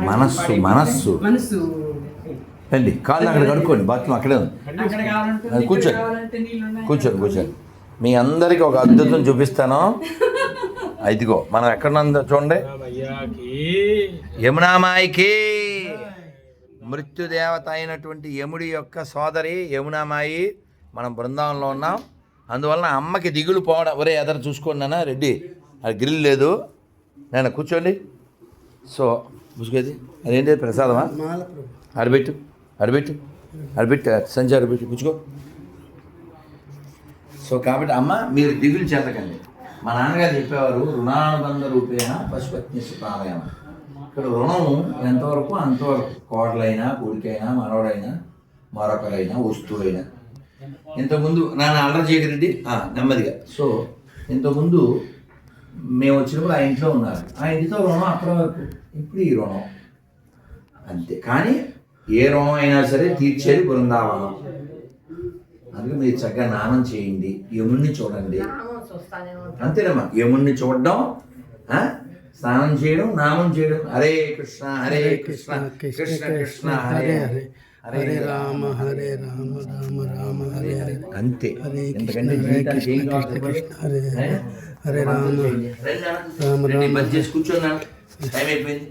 మనస్సు మనస్సు. మనసు రండి కాళ్ళు అక్కడ కడుక్కోండి బాత్రూమ్ అక్కడే ఉంది. అక్కడ కావాలంటే అది కూర్చో. ఇక్కడ కావాలంటే నీళ్ళు ఉన్నాయి. కూర్చోండి కూర్చోండి. మీ అందరికీ ఒక అద్భుతం చూపిస్తాను. ఇదిగో మనం ఎక్కడ చూడండి. యమునామాయికి. మృత్యుదేవత అయినటువంటి యముడి యొక్క సోదరి యమునామాయి. మనం బృందావనంలో ఉన్నాం. అందువలన అమ్మకి దిగులు పోవడం ఒరే ఎదరు చూసుకోండి రెడ్డి. అది గ్రిల్ లేదు. నేను కూర్చోండి. సో చూసుకోది అదేంటి ప్రసాదమా? అరబెట్టు. అరబెట్టు? అరబెట్టు సంచి అరబెట్టు. కూర్చో సో కాబట్టి అమ్మ మీరు దిగులు చెందకండి మా నాన్నగారు చెప్పేవారు రుణానుబంధ రూపేణ పశుపత్ని సుతాలయం ఇక్కడ రుణం ఎంతవరకు అంతవరకు. కోడలైనా కొడుకైనా మనవడైనా మరొకరైనా వస్తువైనా. ఇంతకుముందు నాన్న అల్లరి చేయగరెడ్డి నెమ్మదిగా. సో ఇంతకుముందు మేము వచ్చినప్పుడు ఆ ఇంట్లో ఉన్నారు. ఆ ఇంటితో రుణం అప్పటి వరకు. ఇప్పుడు ఈ రుణం. అంతే. కానీ ఏ రుణం అయినా సరే తీర్చేది బృందావనం. అందుకే మీరు చక్కగా నామం చేయండి. యముణ్ణి చూడండి. అంతేనమ్మా. యముణ్ణి చూడడం ఆ? స్నానం చేయడం నామం చేయడం. హరే కృష్ణ హరే కృష్ణ కృష్ణ కృష్ణ హరే. హరే. హరే రామ హరే రామ రామ రామ హరే హరే అంతే హరే ఎందుకంటే కృష్ణ, హరే కృష్ణ, చెప్పండి? కృష్ణ, హరే హరే. ఏ? హరే రామ. రామ రామ. నాన్న. టైం అయిపోయింది